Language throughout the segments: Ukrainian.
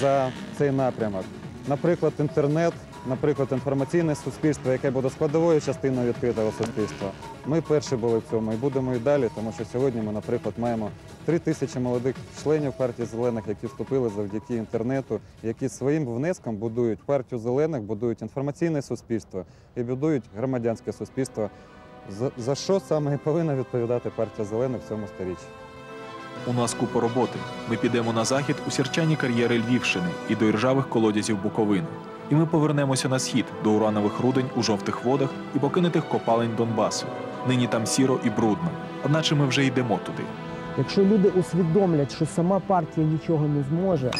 за цей напрямок. Наприклад, інтернет, наприклад, інформаційне суспільство, яке буде складовою частиною відкритого суспільства. Ми перші були в цьому і будемо і далі, тому що сьогодні ми, наприклад, маємо три тисячі молодих членів партії зелених, які вступили завдяки інтернету, які своїм внеском будують партію зелених, будують інформаційне суспільство і будують громадянське суспільство. За що саме і повинна відповідати партія зелених в цьому сторіччі? У нас купа роботи. Ми підемо на захід у сірчані кар'єри Львівщини і до іржавих колодязів Буковини. І ми повернемося на схід до уранових рудень у жовтих водах і покинутих копалень Донбасу. Нині там сіро і брудно, одначе ми вже йдемо туди. Якщо люди усвідомлять, що сама партія нічого не зможе,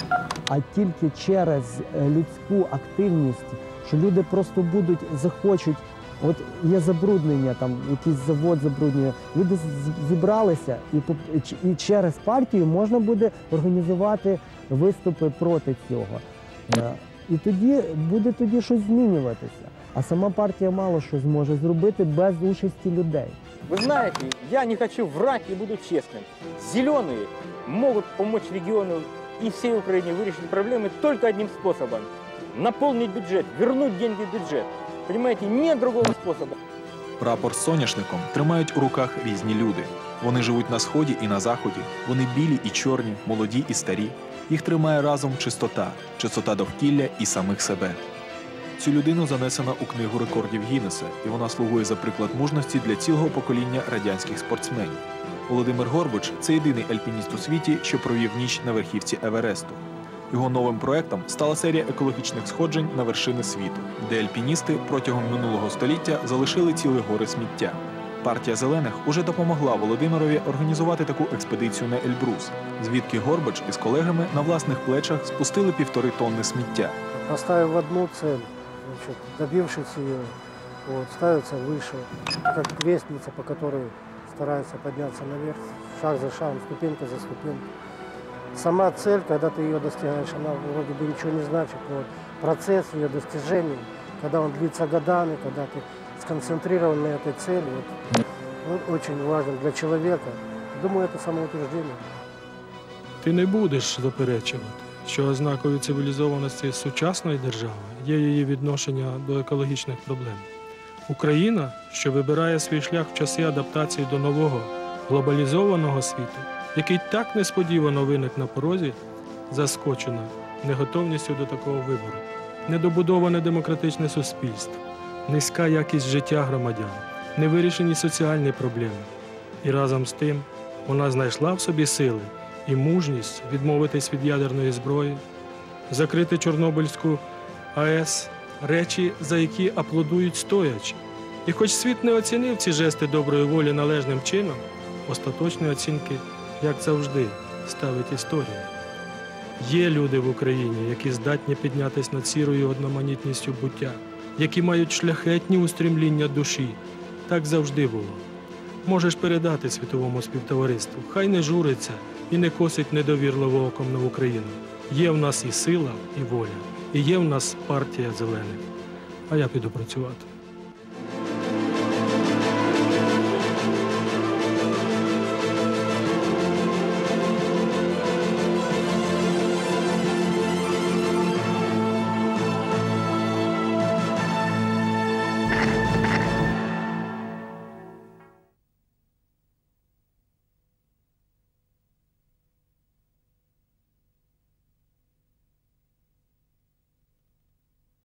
а тільки через е, людську активність, що люди просто будуть захочуть. От є забруднення, там якийсь завод забруднює. Люди з- зібралися, і поп- ч- і через партію можна буде організувати виступи проти цього. Е, І тоді буде тоді щось змінюватися. А сама партія мало що зможе зробити без участі людей. Вы знаете, я не хочу врать и буду честным. Зеленые могут помочь региону и всей Украине вырішить проблемы только одним способом. Наполнить бюджет, вернуть деньги в бюджет. Понимаете, нет другого способа. Прапор з соняшником тримають у руках різні люди. Вони живуть на сході і на заході. Вони білі і чорні, молоді і старі. Їх тримає разом чистота, чистота довкілля і самих себе. Цю людину занесено у книгу рекордів Гіннеса, і вона слугує за приклад мужності для цілого покоління радянських спортсменів. Володимир Горбич це єдиний альпініст у світі, що провів ніч на верхівці Евересту. Його новим проектом стала серія екологічних сходжень на вершини світу, де альпіністи протягом минулого століття залишили цілі гори сміття. Партія зелених уже допомогла Володимирові організувати таку експедицію на Ельбрус, звідки Горбач із колегами на власних плечах спустили півтори тонни сміття. поставив одну цель, значит, добившись ее, вот, ставится выше, как лестница, по которой старается подняться наверх, шаг за шагом, ступенька за ступенькой Сама цель, когда ты ее достигаешь, она вроде бы ничего не значит, но вот процесс ее достижения, когда он длится годами, когда ты сконцентрирован на этой цели, вот, он очень важен для человека. Думаю, это самоутверждение. Ти не будеш заперечувати, що ознакою цивілізованості сучасної держави є її відношення до екологічних проблем. Україна, що вибирає свій шлях в часи адаптації до нового глобалізованого світу, який так несподівано виник на порозі, заскочена неготовністю до такого вибору, недобудоване демократичне суспільство, низька якість життя громадян, невирішені соціальні проблеми. І разом з тим вона знайшла в собі сили і мужність відмовитись від ядерної зброї, закрити Чорнобильську АЕС, речі, за які аплодують стоячи. І хоч світ не оцінив ці жести доброї волі належним чином, остаточні оцінки, як завжди, ставить історія. Є люди в Україні, які здатні піднятись над сірою одноманітністю буття, які мають шляхетні устремління душі. Так завжди було. Можеш передати світовому співтовариству, хай не журиться і не косить недовірливо оком на Україну. Є в нас і сила, і воля, і є в нас партія зелених. А я піду працювати.